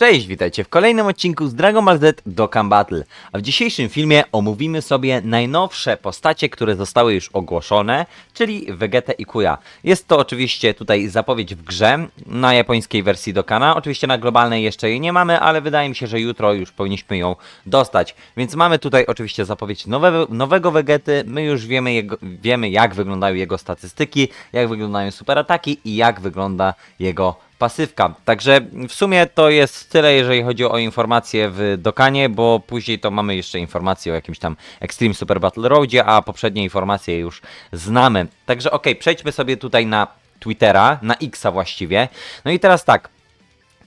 Cześć, witajcie w kolejnym odcinku z Dragon Ball Z Dokkan Battle. A w dzisiejszym filmie omówimy sobie najnowsze postacie, które zostały już ogłoszone, czyli Vegeta i Kuya. Jest to oczywiście tutaj zapowiedź w grze na japońskiej wersji Dokkana. Oczywiście na globalnej jeszcze jej nie mamy, ale wydaje mi się, że jutro już powinniśmy ją dostać. Więc mamy tutaj oczywiście zapowiedź nowe, nowego Vegety. My już wiemy, jego, wiemy jak wyglądają jego statystyki, jak wyglądają superataki i jak wygląda jego pasywka. Także w sumie to jest tyle, jeżeli chodzi o informacje w Dokanie, bo później to mamy jeszcze informacje o jakimś tam Extreme Super Battle Roadzie, a poprzednie informacje już znamy. Także okej, przejdźmy sobie tutaj na Twittera, na Xa właściwie. No i teraz tak,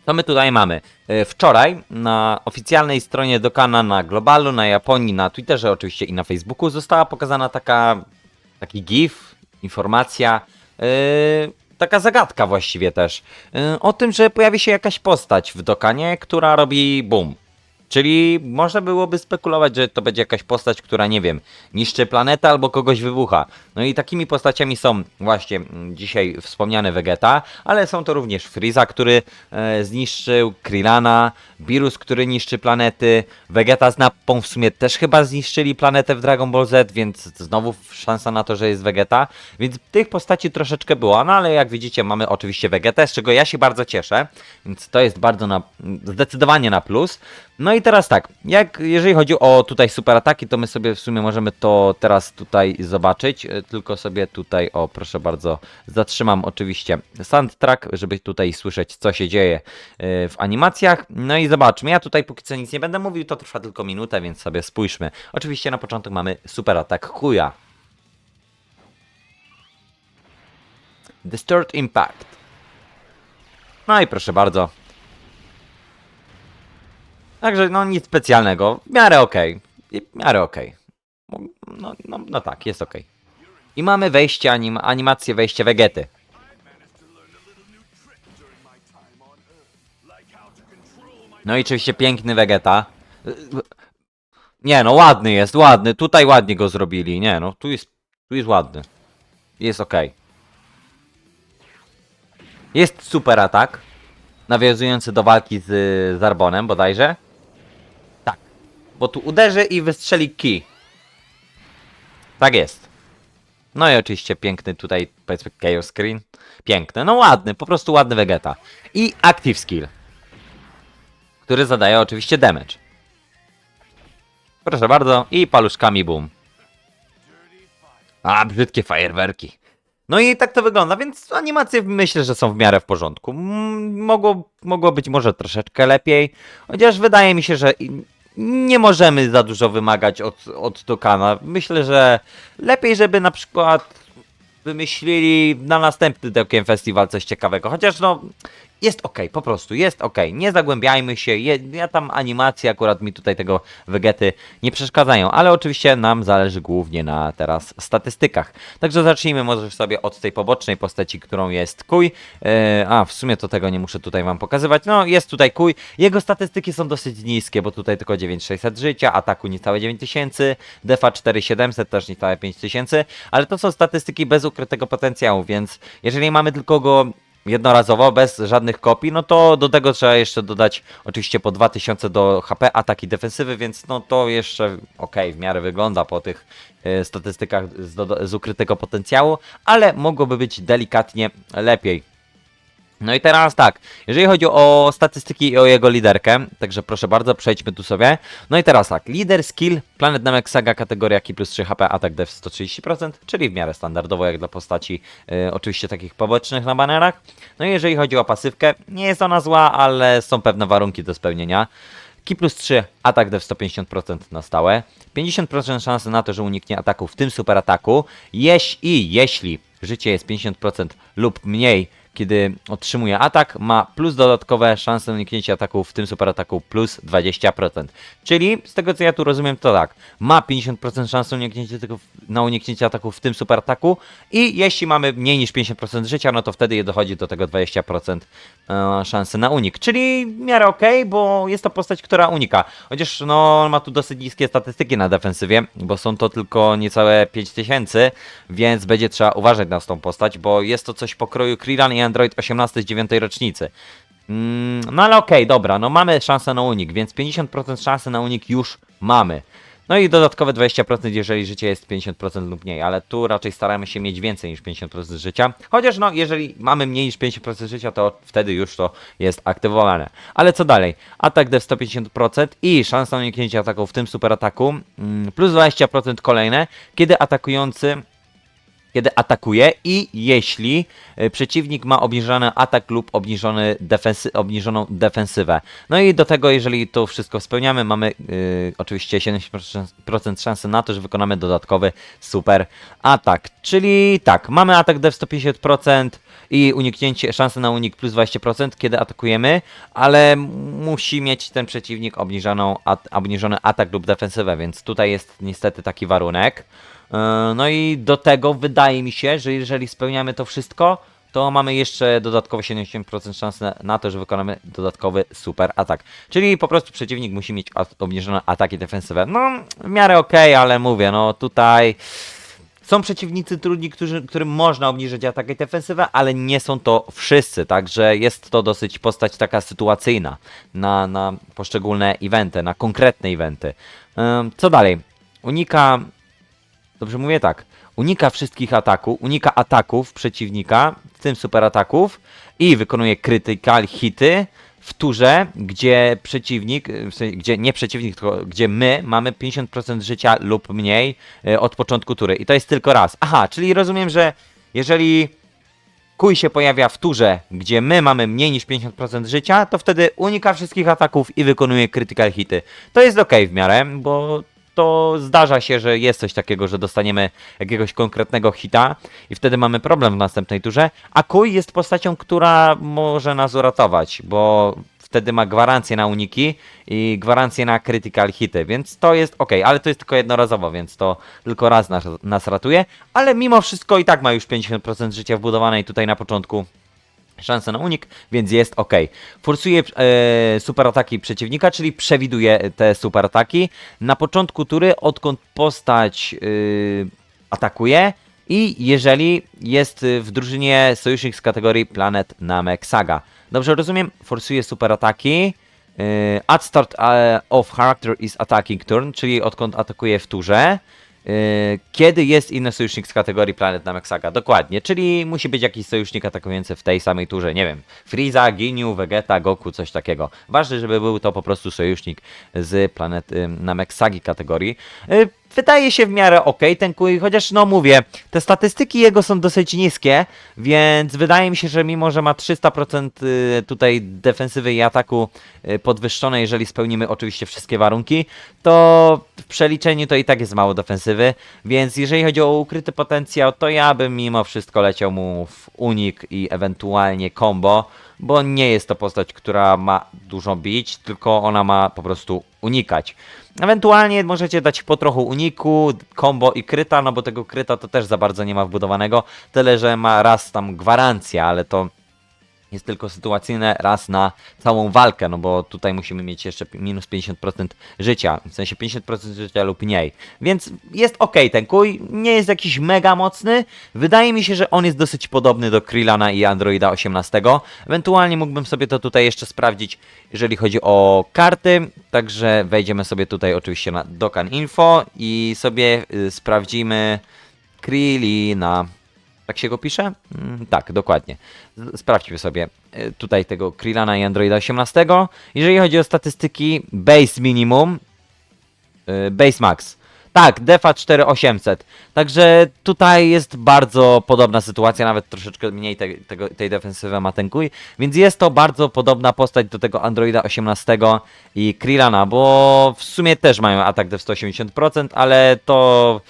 co my tutaj mamy? E, Wczoraj na oficjalnej stronie Dokana na Globalu, na Japonii, na Twitterze oczywiście i na Facebooku została pokazana taka taki GIF, informacja, yy, taka zagadka właściwie też, yy, o tym, że pojawi się jakaś postać w Dokanie, która robi boom. Czyli można byłoby spekulować, że to będzie jakaś postać, która, nie wiem, niszczy planetę albo kogoś wybucha. No i takimi postaciami są właśnie mm, dzisiaj wspomniany Vegeta, ale są to również Frieza, który e, zniszczył, Krillana, Beerus, który niszczy planety, Vegeta z Nappą w sumie też chyba zniszczyli planetę w Dragon Ball Z, więc znowu szansa na to, że jest Vegeta. Więc tych postaci troszeczkę było, no ale jak widzicie mamy oczywiście Vegetę, z czego ja się bardzo cieszę, więc to jest bardzo na, zdecydowanie na plus. No i teraz tak, jak jeżeli chodzi o tutaj super ataki, to my sobie w sumie możemy to teraz tutaj zobaczyć. E, Tylko sobie tutaj, o proszę bardzo, zatrzymam oczywiście soundtrack, żeby tutaj słyszeć co się dzieje e, w animacjach. No i zobaczmy, ja tutaj póki co nic nie będę mówił, to trwa tylko minutę, więc sobie spójrzmy. Oczywiście na początek mamy super atak Kuya. Distort Impact. No i proszę bardzo, Także no nic specjalnego, w miarę okej, w miarę okej. No, no, no tak, jest okej. I mamy wejście, anim, animację wejścia Vegety. No i oczywiście piękny Vegeta. Nie no, ładny jest, ładny, tutaj ładnie go zrobili, nie no, tu jest, tu jest ładny. Jest okej. Jest super atak, nawiązujący do walki z Zarbonem bodajże. Tak, bo tu uderzy i wystrzeli key. Tak jest. No i oczywiście piękny tutaj, powiedzmy, Chaos Screen. Piękny, no ładny, po prostu ładny Vegeta. I Active Skill, który zadaje oczywiście damage. Proszę bardzo, i paluszkami boom. A, brzydkie fajerwerki. No i tak to wygląda, więc animacje myślę, że są w miarę w porządku. Mogło, mogło być może troszeczkę lepiej, chociaż wydaje mi się, że nie możemy za dużo wymagać od, od Dokana. Myślę, że lepiej, żeby na przykład wymyślili na następny Dokkan Festival coś ciekawego. Chociaż no, jest ok, po prostu, jest ok. Nie zagłębiajmy się. Je, ja tam animacje akurat mi tutaj tego Vegety nie przeszkadzają, ale oczywiście nam zależy głównie na teraz statystykach. Także zacznijmy może sobie od tej pobocznej postaci, którą jest Kuj. E, a, w sumie to tego nie muszę tutaj wam pokazywać. No, jest tutaj Kuj. Jego statystyki są dosyć niskie, bo tutaj tylko 9600 życia, ataku niecałe 9000, defa 4700 też niecałe 5000, ale to są statystyki bez ukrytego potencjału, więc jeżeli mamy tylko go jednorazowo, bez żadnych kopii, no to do tego trzeba jeszcze dodać oczywiście po 2000 do HP, ataki defensywy, więc no to jeszcze okej, w miarę wygląda po tych e, statystykach z, z ukrytego potencjału, ale mogłoby być delikatnie lepiej. No i teraz tak, jeżeli chodzi o statystyki i o jego liderkę, także proszę bardzo, przejdźmy tu sobie. No i teraz tak, lider skill, Planet Namek Saga kategoria Ki plus 3 HP, atak def 130%, czyli w miarę standardowo jak dla postaci e, oczywiście takich pobocznych na banerach. No i jeżeli chodzi o pasywkę, nie jest ona zła, ale są pewne warunki do spełnienia. Ki plus 3, atak def 150% na stałe, 50% szansy na to, że uniknie ataku w tym super ataku, jeś i jeśli życie jest 50% lub mniej, kiedy otrzymuje atak, ma plus dodatkowe szanse na uniknięcie ataku w tym super ataku plus 20%. Czyli z tego co ja tu rozumiem to tak, ma 50% szansy uniknięcia tego, na uniknięcie ataku w tym super ataku i jeśli mamy mniej niż 50% życia, no to wtedy dochodzi do tego 20% e, szansy na unik. Czyli w miarę ok, bo jest to postać, która unika. Chociaż no ma tu dosyć niskie statystyki na defensywie, bo są to tylko niecałe 5000, więc będzie trzeba uważać na tą postać, bo jest to coś pokroju Krillan i Android 18 z 9 rocznicy. Mm, no ale okej, dobra, no mamy szansę na unik, więc 50% szansy na unik już mamy. No i dodatkowe 20%, jeżeli życie jest 50% lub mniej, ale tu raczej staramy się mieć więcej niż 50% życia. Chociaż no, jeżeli mamy mniej niż 50% życia, to wtedy już to jest aktywowane. Ale co dalej? Atak dev 150% i szansa na uniknięcie ataku w tym super ataku, mm, plus 20% kolejne, kiedy atakujący kiedy atakuje i jeśli y, przeciwnik ma obniżony atak lub obniżony defensy, obniżoną defensywę. No i do tego, jeżeli to wszystko spełniamy, mamy y, oczywiście 70% szansy na to, że wykonamy dodatkowy super atak. Czyli tak, mamy atak def 150% i uniknięcie, szanse na unik plus 20%, kiedy atakujemy, ale musi mieć ten przeciwnik obniżoną, at, obniżony atak lub defensywę, więc tutaj jest niestety taki warunek. E, No i do tego wydaje mi się, że jeżeli spełniamy to wszystko, to mamy jeszcze dodatkowo 70% szans na, to, że wykonamy dodatkowy super atak. Czyli po prostu przeciwnik musi mieć obniżone ataki defensywne. No, w miarę okej, ale mówię, no tutaj są przeciwnicy trudni, którzy, którym można obniżyć atak i defensywę, ale nie są to wszyscy, także jest to dosyć postać taka sytuacyjna na, na poszczególne eventy, na konkretne eventy. Co dalej? Unika Dobrze mówię tak. Unika wszystkich ataków, unika ataków przeciwnika, w tym super ataków i wykonuje critical hity w turze, gdzie przeciwnik, gdzie nie przeciwnik, tylko gdzie my mamy 50% życia lub mniej e, od początku tury. I to jest tylko raz. Aha, czyli rozumiem, że jeżeli kuj się pojawia w turze, gdzie my mamy mniej niż 50% życia, to wtedy unika wszystkich ataków i wykonuje critical hity. To jest ok w miarę, bo to zdarza się, że jest coś takiego, że dostaniemy jakiegoś konkretnego hita i wtedy mamy problem w następnej turze, a kuj jest postacią, która może nas uratować, bo wtedy ma gwarancję na uniki i gwarancję na critical hity, więc to jest ok, ale to jest tylko jednorazowo, więc to tylko raz nas, nas ratuje, ale mimo wszystko i tak ma już 50% życia wbudowanej tutaj na początku szansę na unik, więc jest ok. Forsuje e, super ataki przeciwnika, czyli przewiduje te super ataki. Na początku tury, odkąd postać e, atakuje i jeżeli jest w drużynie sojusznik z kategorii Planet Namek Saga. Dobrze rozumiem? Forsuje super ataki. e, At start e, of character is attacking turn, czyli odkąd atakuje w turze. Yy, kiedy jest inny sojusznik z kategorii Planet Namek Saga. Dokładnie, czyli musi być jakiś sojusznik atakujący w tej samej turze, nie wiem, Frieza, Ginyu, Vegeta, Goku, coś takiego. Ważne, żeby był to po prostu sojusznik z Planet yy, Namek Sagi kategorii. Wydaje się w miarę ok ten kuj, chociaż no mówię, te statystyki jego są dosyć niskie, więc wydaje mi się, że mimo, że ma 300% y, tutaj defensywy i ataku y, podwyższone, jeżeli spełnimy oczywiście wszystkie warunki, to w przeliczeniu to i tak jest mało defensywy, więc jeżeli chodzi o ukryty potencjał, to ja bym mimo wszystko leciał mu w unik i ewentualnie combo, bo nie jest to postać, która ma dużo bić, tylko ona ma po prostu unikać. Ewentualnie możecie dać po trochu uniku, combo i kryta, no bo tego kryta to też za bardzo nie ma wbudowanego, tyle że ma raz tam gwarancję, ale to jest tylko sytuacyjne raz na całą walkę, no bo tutaj musimy mieć jeszcze minus 50% życia, w sensie 50% życia lub mniej. Więc jest ok ten kuj, nie jest jakiś mega mocny. Wydaje mi się, że on jest dosyć podobny do Krillana i Androida 18. Ewentualnie mógłbym sobie to tutaj jeszcze sprawdzić, jeżeli chodzi o karty. Także wejdziemy sobie tutaj oczywiście na Dokkan Info i sobie y, sprawdzimy Krillina. Tak się go pisze? Mm, tak, dokładnie. Sprawdźmy sobie y, tutaj tego Krillana i Androida 18. Jeżeli chodzi o statystyki base minimum, y, base max. Tak, defa 4800. Także tutaj jest bardzo podobna sytuacja, nawet troszeczkę mniej te, tego, tej defensywy ma ten kuj, więc jest to bardzo podobna postać do tego Androida 18 i Krillana, bo w sumie też mają atak def 180%, ale to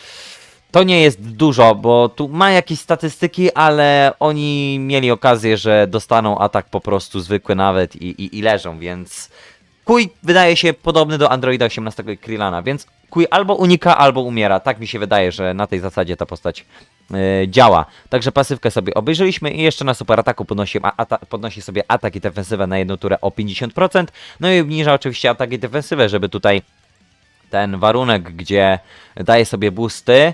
to nie jest dużo, bo tu ma jakieś statystyki, ale oni mieli okazję, że dostaną atak po prostu zwykły nawet i, i, i leżą, więc Kuj wydaje się podobny do Androida 18 i Krillana, więc Kuj albo unika, albo umiera. Tak mi się wydaje, że na tej zasadzie ta postać yy, działa. Także pasywkę sobie obejrzeliśmy i jeszcze na super ataku podnosi, ata, podnosi sobie atak i defensywę na jedną turę o 50%. No i obniża oczywiście atak i defensywę, żeby tutaj ten warunek, gdzie daje sobie boosty,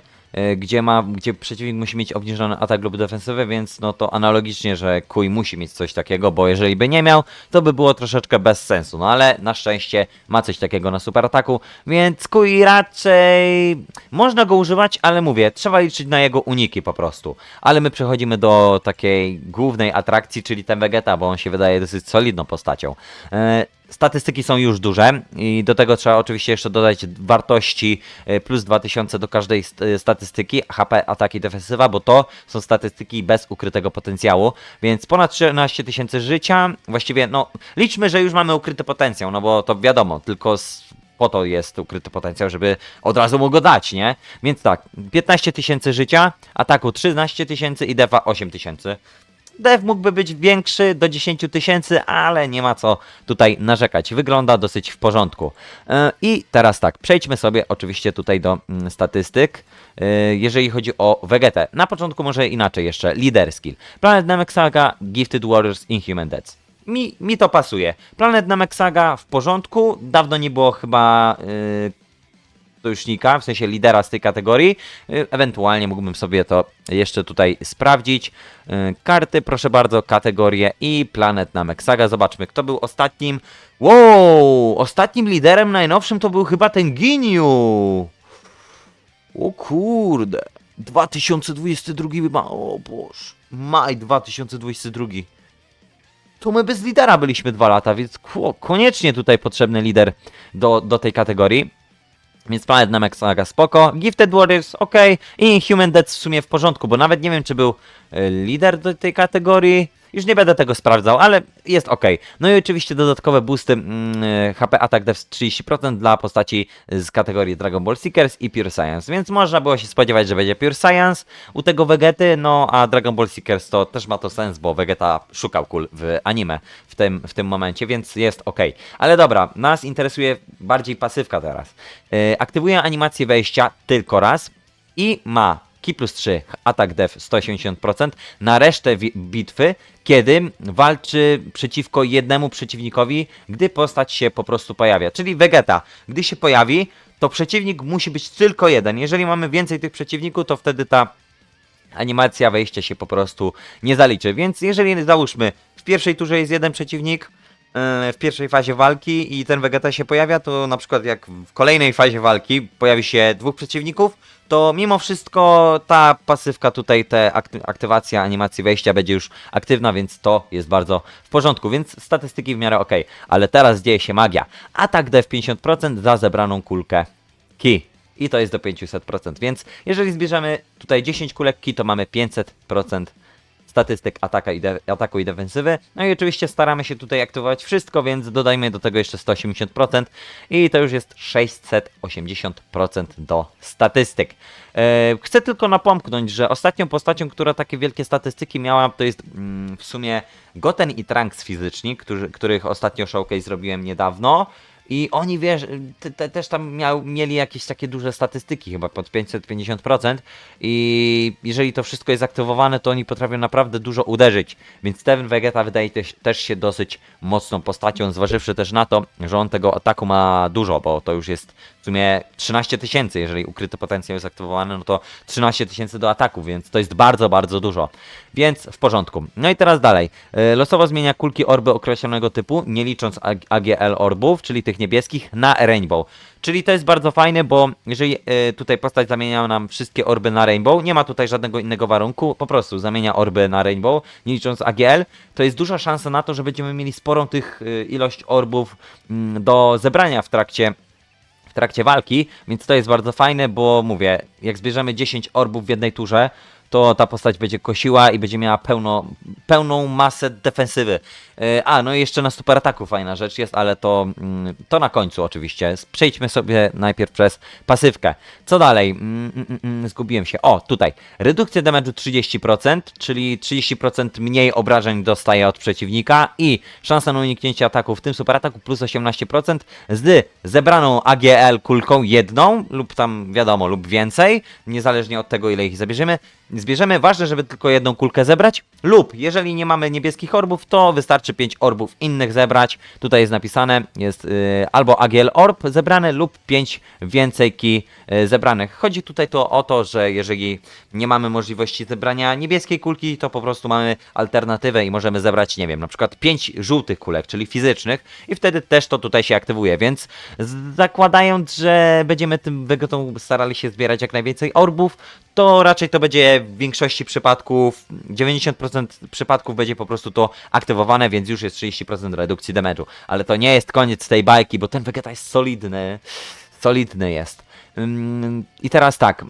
gdzie, ma, gdzie przeciwnik musi mieć obniżony atak lub defensywę, więc no to analogicznie, że Kuj musi mieć coś takiego, bo jeżeli by nie miał, to by było troszeczkę bez sensu. No ale na szczęście ma coś takiego na super ataku, więc Kuj raczej można go używać, ale mówię, trzeba liczyć na jego uniki po prostu. Ale my przechodzimy do takiej głównej atrakcji, czyli ten Vegeta, bo on się wydaje dosyć solidną postacią. Statystyki są już duże i do tego trzeba oczywiście jeszcze dodać wartości e, plus 2000 do każdej e, statystyki, HP, ataki, defensywa, bo to są statystyki bez ukrytego potencjału, więc ponad 13 tysięcy życia, właściwie no liczmy, że już mamy ukryty potencjał, no bo to wiadomo, tylko z, po to jest ukryty potencjał, żeby od razu mu go dać, nie? Więc tak, 15 tysięcy życia, ataku 13 tysięcy i defa 8 tysięcy. Dev mógłby być większy do 10 tysięcy, ale nie ma co tutaj narzekać. Wygląda dosyć w porządku. E, I teraz tak, przejdźmy sobie oczywiście tutaj do mm, statystyk. E, Jeżeli chodzi o Vegetę, na początku może inaczej jeszcze. Leader skill. Planet Namek Saga, Gifted Warriors, Inhuman Deads. Mi, mi to pasuje. Planet Namek Saga w porządku. Dawno nie było chyba y, sojusznika, w sensie lidera z tej kategorii. Y, Ewentualnie mógłbym sobie to jeszcze tutaj sprawdzić. Y, Karty, proszę bardzo, kategorie i Planet Namek Saga. Zobaczmy, kto był ostatnim. Wow! Ostatnim liderem najnowszym to był chyba ten Ginyu. O kurde. 2022 ma. O boż. Maj 2022. To my bez lidera byliśmy dwa lata, więc ko- koniecznie tutaj potrzebny lider do, do tej kategorii. Więc Planet Namek Saga spoko, Gifted Warriors ok i Human Dead w sumie w porządku, bo nawet nie wiem czy był e, lider do tej kategorii. Już nie będę tego sprawdzał, ale jest ok. No i oczywiście dodatkowe boosty mm, e, HP Attack Dev 30% dla postaci z kategorii Dragon Ball Seekers i Pure Science, więc można było się spodziewać, że będzie Pure Science u tego Vegety, no a Dragon Ball Seekers to też ma to sens, bo Vegeta szukał kul w anime w tym, w tym momencie, więc jest ok. Ale dobra, nas interesuje bardziej pasywka teraz. Yy, aktywuje animację wejścia tylko raz i ma Ki plus 3, atak def 180% na resztę bitwy, kiedy walczy przeciwko jednemu przeciwnikowi, gdy postać się po prostu pojawia. Czyli Vegeta, gdy się pojawi, to przeciwnik musi być tylko jeden. Jeżeli mamy więcej tych przeciwników, to wtedy ta animacja wejścia się po prostu nie zaliczy. Więc jeżeli załóżmy, w pierwszej turze jest jeden przeciwnik, e, w pierwszej fazie walki i ten Vegeta się pojawia, to na przykład jak w kolejnej fazie walki pojawi się dwóch przeciwników, to mimo wszystko ta pasywka tutaj, ta akty- aktywacja animacji wejścia będzie już aktywna, więc to jest bardzo w porządku, więc statystyki w miarę ok. Ale teraz dzieje się magia. Atak def 50% za zebraną kulkę ki. I to jest do 500%, więc jeżeli zbierzemy tutaj 10 kulek ki, to mamy 500% statystyk ataka i ataku i defensywy. No i oczywiście staramy się tutaj aktywować wszystko, więc dodajmy do tego jeszcze 180% i to już jest 680% do statystyk. E, chcę tylko napomknąć, że ostatnią postacią, która takie wielkie statystyki miała, to jest mm, w sumie Goten i Trunks fizyczni, którzy, których ostatnio showcase zrobiłem niedawno. I oni, wiesz, te, te, też tam miał, mieli jakieś takie duże statystyki, chyba pod 550%. I jeżeli to wszystko jest aktywowane, to oni potrafią naprawdę dużo uderzyć. Więc Steven Vegeta wydaje też, też się dosyć mocną postacią, zważywszy też na to, że on tego ataku ma dużo, bo to już jest w sumie 13 tysięcy. Jeżeli ukryty potencjał jest aktywowany, no to 13 tysięcy do ataku, więc to jest bardzo, bardzo dużo. Więc w porządku. No i teraz dalej. E, Losowo zmienia kulki orby określonego typu, nie licząc AG- AGL orbów, czyli tych niebieskich, na Rainbow. Czyli to jest bardzo fajne, bo jeżeli e, tutaj postać zamienia nam wszystkie orby na Rainbow, nie ma tutaj żadnego innego warunku, po prostu zamienia orby na Rainbow, nie licząc AGL, to jest duża szansa na to, że będziemy mieli sporą tych e, ilość orbów mm, do zebrania w trakcie w trakcie walki, więc to jest bardzo fajne, bo mówię, jak zbierzemy 10 orbów w jednej turze, to ta postać będzie kosiła i będzie miała pełno, pełną masę defensywy. E, A, no i jeszcze na super ataku fajna rzecz jest, ale to, mm, to na końcu oczywiście. Przejdźmy sobie najpierw przez pasywkę. Co dalej? Mm, mm, Zgubiłem się. O, tutaj. Redukcja damage'u 30%, czyli 30% mniej obrażeń dostaje od przeciwnika i szansa na uniknięcie ataku w tym super ataku plus 18% z zebraną AGL kulką jedną lub tam wiadomo lub więcej, niezależnie od tego ile ich zabierzemy zbierzemy. Ważne, żeby tylko jedną kulkę zebrać. Lub jeżeli nie mamy niebieskich orbów, to wystarczy 5 orbów innych zebrać. Tutaj jest napisane, jest y, albo AGL orb zebrany lub 5 więcej ki y, zebranych. Chodzi tutaj to o to, że jeżeli nie mamy możliwości zebrania niebieskiej kulki, to po prostu mamy alternatywę i możemy zebrać, nie wiem, na przykład 5 żółtych kulek, czyli fizycznych i wtedy też to tutaj się aktywuje, więc zakładając, że będziemy tym wegetą starali się zbierać jak najwięcej orbów, to raczej to będzie w większości przypadków, 90% przypadków będzie po prostu to aktywowane, więc już jest 30% redukcji damage'u. Ale to nie jest koniec tej bajki, bo ten wegeta jest solidny. Solidny jest. Ym, I teraz tak.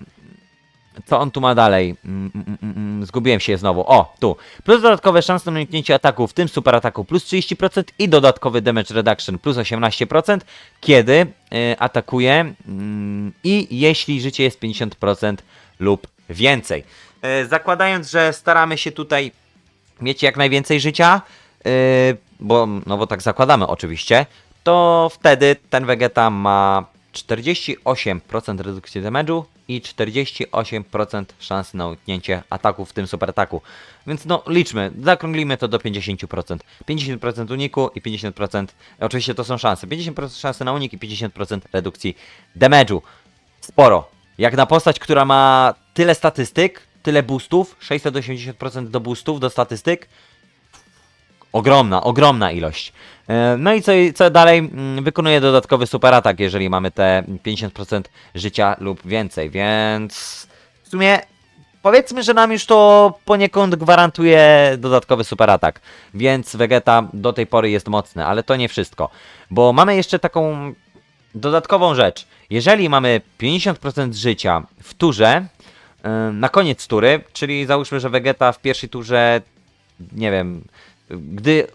Co on tu ma dalej? Mm, mm, mm, mm, Zgubiłem się znowu. O, tu. Plus dodatkowe szanse na uniknięcie ataku, w tym super ataku plus 30% i dodatkowy damage reduction plus 18%, kiedy y, atakuje mm, i jeśli życie jest 50% lub więcej. Y, zakładając, że staramy się tutaj mieć jak najwięcej życia, y, bo, no bo tak zakładamy oczywiście, to wtedy ten Vegeta ma 48% redukcji damage'u i 48% szansy na uniknięcie ataku, w tym super ataku. Więc no liczmy, zakrąglimy to do 50%. 50% uniku i 50%, oczywiście to są szanse, 50% szansy na unik i 50% redukcji damage'u. Sporo. Jak na postać, która ma tyle statystyk, tyle boostów, 680% do boostów, do statystyk, Ogromna, ogromna ilość. E, No i co, co dalej? Mm, Wykonuje dodatkowy super atak, jeżeli mamy te 50% życia lub więcej, więc w sumie powiedzmy, że nam już to poniekąd gwarantuje dodatkowy super atak. Więc Vegeta do tej pory jest mocny, ale to nie wszystko. Bo mamy jeszcze taką dodatkową rzecz. Jeżeli mamy 50% życia w turze, na koniec tury, czyli załóżmy, że Vegeta w pierwszej turze, nie wiem, gdy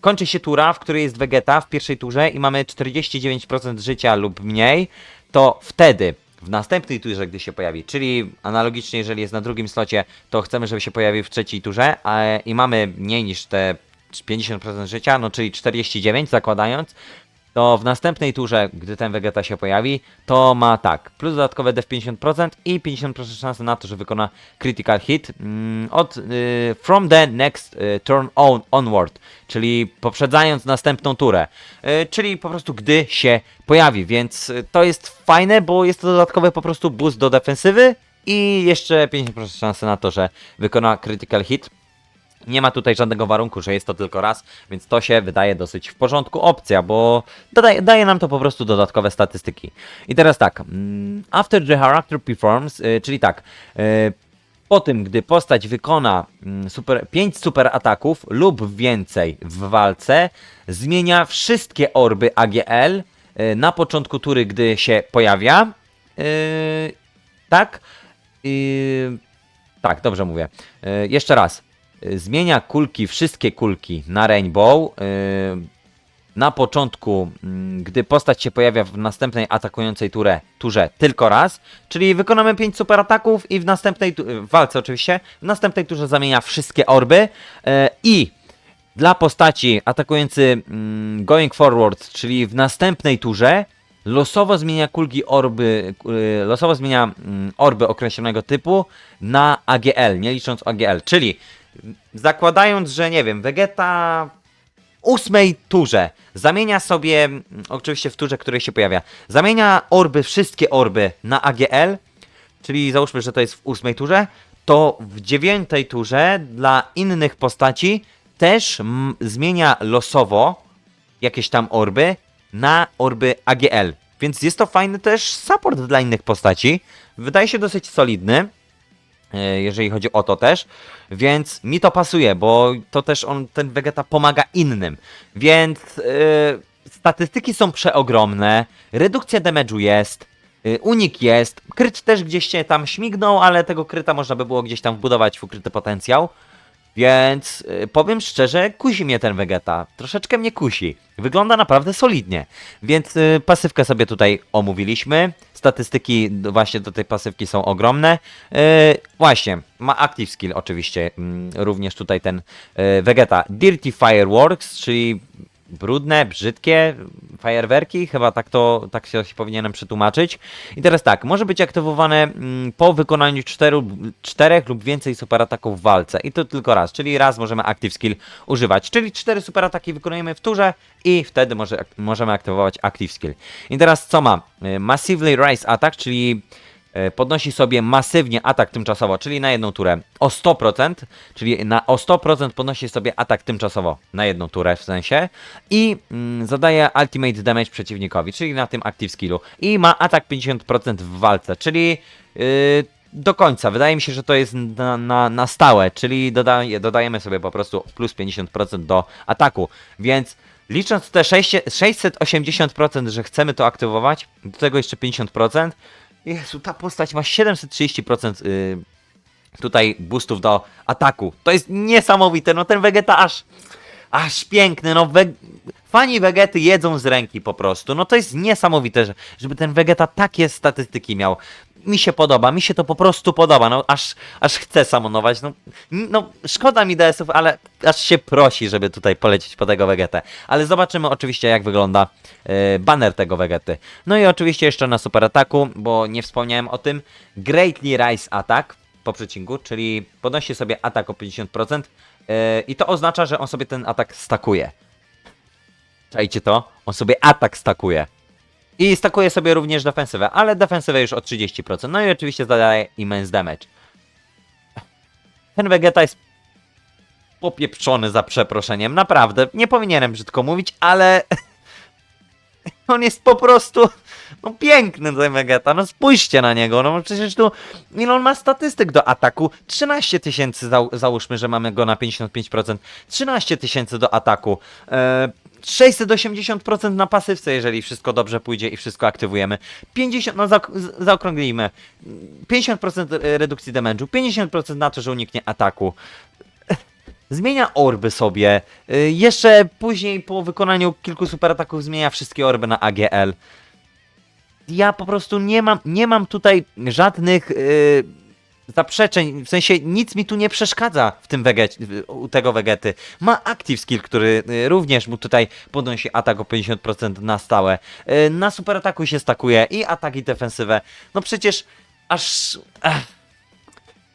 kończy się tura, w której jest Vegeta w pierwszej turze i mamy 49% życia lub mniej, to wtedy w następnej turze, gdy się pojawi, czyli analogicznie, jeżeli jest na drugim slocie, to chcemy, żeby się pojawił w trzeciej turze a, i mamy mniej niż te 50% życia, no czyli 49 zakładając, to w następnej turze, gdy ten Vegeta się pojawi, to ma tak, plus dodatkowe def 50% i 50% szansy na to, że wykona critical hit mm, od y, from the next y, turn on, onward, czyli poprzedzając następną turę, y, czyli po prostu gdy się pojawi, więc y, to jest fajne, bo jest to dodatkowy po prostu boost do defensywy i jeszcze 50% szansy na to, że wykona critical hit. Nie ma tutaj żadnego warunku, że jest to tylko raz, więc to się wydaje dosyć w porządku opcja, bo dodaje, daje nam to po prostu dodatkowe statystyki. I teraz tak, mm, after the character performs, y, czyli tak, y, po tym, gdy postać wykona mm, super, 5 super ataków lub więcej w walce, zmienia wszystkie orby AGL y, na początku tury, gdy się pojawia. tak? Tak, dobrze mówię. Jeszcze raz. Y, Zmienia kulki, wszystkie kulki na Rainbow. y, na początku, mm, gdy postać się pojawia w następnej atakującej turze, turze tylko raz, czyli wykonamy 5 super ataków i w następnej, w walce oczywiście, w następnej turze zamienia wszystkie orby e, i dla postaci atakujący mm, going forward, czyli w następnej turze, losowo zmienia kulki orby, y, losowo zmienia mm, orby określonego typu na AGL, nie licząc AGL, czyli zakładając, że nie wiem, Vegeta ósmej turze zamienia sobie, mm, oczywiście w turze, której się pojawia, zamienia orby, wszystkie orby na AGL, czyli załóżmy, że to jest w ósmej turze, to w dziewiątej turze dla innych postaci też mm, zmienia losowo jakieś tam orby na orby AGL. Więc jest to fajny też support dla innych postaci. Wydaje się dosyć solidny jeżeli chodzi o to też, więc mi to pasuje, bo to też on, ten Vegeta pomaga innym, więc e, statystyki są przeogromne, redukcja damage'u jest, e, unik jest, kryt też gdzieś się tam śmignął, ale tego kryta można by było gdzieś tam wbudować w ukryty potencjał, więc y, powiem szczerze, kusi mnie ten Vegeta. Troszeczkę mnie kusi. Wygląda naprawdę solidnie. Więc y, pasywkę sobie tutaj omówiliśmy. Statystyki właśnie do tej pasywki są ogromne. Y, właśnie, ma Active Skill oczywiście. mm, również tutaj ten Vegeta. Dirty Fireworks, czyli brudne, brzydkie fajerwerki, chyba tak to tak się, powinienem przetłumaczyć. I teraz tak, może być aktywowane mm, po wykonaniu czteru, czterech lub więcej superataków w walce i to tylko raz, czyli raz możemy active skill używać, czyli cztery superataki wykonujemy w turze i wtedy może, możemy aktywować active skill. I teraz co ma? Y, Massively Rise Attack, czyli podnosi sobie masywnie atak tymczasowo, czyli na jedną turę o 100%, czyli na o 100% podnosi sobie atak tymczasowo na jedną turę w sensie i mm, zadaje ultimate damage przeciwnikowi, czyli na tym active skillu i ma atak 50% w walce, czyli yy, do końca. Wydaje mi się, że to jest na, na, na stałe, czyli dodaje, dodajemy sobie po prostu plus 50% do ataku, więc licząc te 6, 680%, że chcemy to aktywować, do tego jeszcze 50%, Jezu, ta postać ma 730% yy, tutaj boostów do ataku. To jest niesamowite, no ten Vegeta aż, aż piękny, no we, fani Vegety jedzą z ręki po prostu. No to jest niesamowite, że, żeby ten Vegeta takie statystyki miał. Mi się podoba, mi się to po prostu podoba, no aż, aż chcę samonować, no, no szkoda mi DS-ów, ale aż się prosi, żeby tutaj polecieć po tego Vegetę. Ale zobaczymy oczywiście jak wygląda e, banner tego Vegety. No i oczywiście jeszcze na super ataku, bo nie wspomniałem o tym, Greatly Rise Attack po przecinku, czyli podnosi sobie atak o 50% e, i to oznacza, że on sobie ten atak stakuje. Czajcie to? On sobie atak stakuje. I stakuje sobie również defensywę, ale defensywę już o 30%. No i oczywiście zadaje immense damage. Ten Vegeta jest popieprzony za przeproszeniem, naprawdę. Nie powinienem brzydko mówić, ale on jest po prostu no piękny ten Vegeta, no spójrzcie na niego, no przecież tu ile on ma statystyk do ataku? 13 tysięcy, zał, załóżmy, że mamy go na 55%, 13 tysięcy do ataku, e, 680% na pasywce, jeżeli wszystko dobrze pójdzie i wszystko aktywujemy. 50, no za, zaokrąglimy. 50% redukcji damage'u, 50% na to, że uniknie ataku. Zmienia orby sobie. Y, Jeszcze później po wykonaniu kilku superataków zmienia wszystkie orby na AGL. Ja po prostu nie mam, nie mam tutaj żadnych yy, zaprzeczeń, w sensie nic mi tu nie przeszkadza w tym u tego wegety. Ma active skill, który y, również mu tutaj podnosi atak o 50% na stałe. Y, Na superataku się stakuje i atak i defensywę. No przecież aż...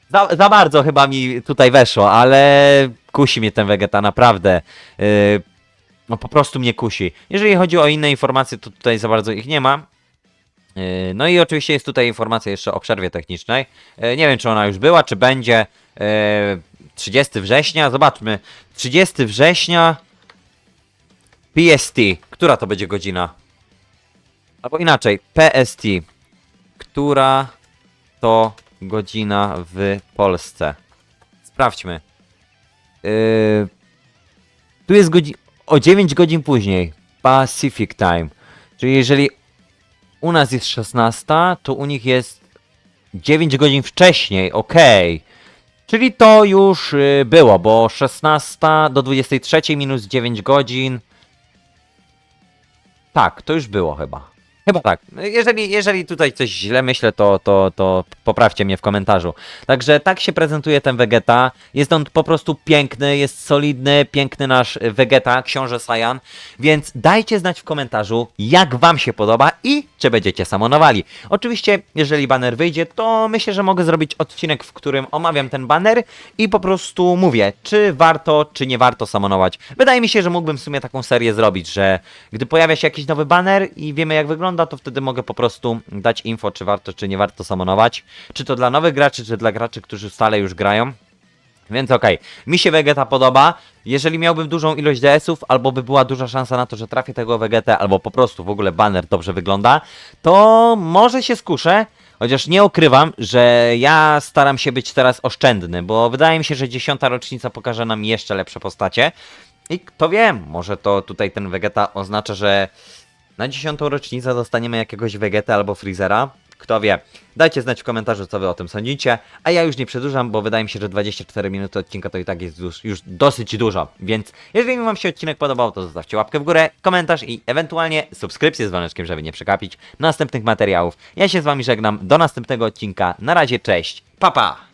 Za, za bardzo chyba mi tutaj weszło, ale kusi mnie ten Vegeta, naprawdę. Yy, no po prostu mnie kusi. Jeżeli chodzi o inne informacje, to tutaj za bardzo ich nie ma. Yy, no i oczywiście jest tutaj informacja jeszcze o przerwie technicznej. Yy, nie wiem, czy ona już była, czy będzie. Yy, 30 września, zobaczmy. 30 września PST. Która to będzie godzina? Albo inaczej, PST. Która to godzina w Polsce? Sprawdźmy. Yy, tu jest godzin o 9 godzin później. Pacific Time. Czyli jeżeli u nas jest 16, to u nich jest 9 godzin wcześniej. Okej. Czyli to już y, było, bo 16 do 23 minus 9 godzin. Tak, to już było chyba. Chyba tak. Jeżeli, jeżeli tutaj coś źle myślę, to, to, to poprawcie mnie w komentarzu. Także tak się prezentuje ten Vegeta. Jest on po prostu piękny, jest solidny, piękny nasz Vegeta, książę Saiyan. Więc dajcie znać w komentarzu, jak wam się podoba i czy będziecie samonowali. Oczywiście, jeżeli banner wyjdzie, to myślę, że mogę zrobić odcinek, w którym omawiam ten banner i po prostu mówię, czy warto, czy nie warto samonować. Wydaje mi się, że mógłbym w sumie taką serię zrobić, że gdy pojawia się jakiś nowy banner i wiemy jak wygląda, to wtedy mogę po prostu dać info, czy warto, czy nie warto samonować. Czy to dla nowych graczy, czy dla graczy, którzy stale już grają. Więc okej, mi się Vegeta podoba. Jeżeli miałbym dużą ilość DS-ów, albo by była duża szansa na to, że trafię tego Vegetę, albo po prostu w ogóle banner dobrze wygląda, to może się skuszę. Chociaż nie ukrywam, że ja staram się być teraz oszczędny, bo wydaje mi się, że dziesiąta rocznica pokaże nam jeszcze lepsze postacie. I kto wie, może to tutaj ten Vegeta oznacza, że na dziesiątą rocznicę dostaniemy jakiegoś Vegetę albo Freezera. Kto wie. Dajcie znać w komentarzu, co wy o tym sądzicie. A ja już nie przedłużam, bo wydaje mi się, że 24 minuty odcinka to i tak jest już, już dosyć dużo. Więc jeżeli wam się odcinek podobał, to zostawcie łapkę w górę, komentarz i ewentualnie subskrypcję z dzwoneczkiem, żeby nie przegapić następnych materiałów. Ja się z wami żegnam. Do następnego odcinka. Na razie, cześć. Pa, pa!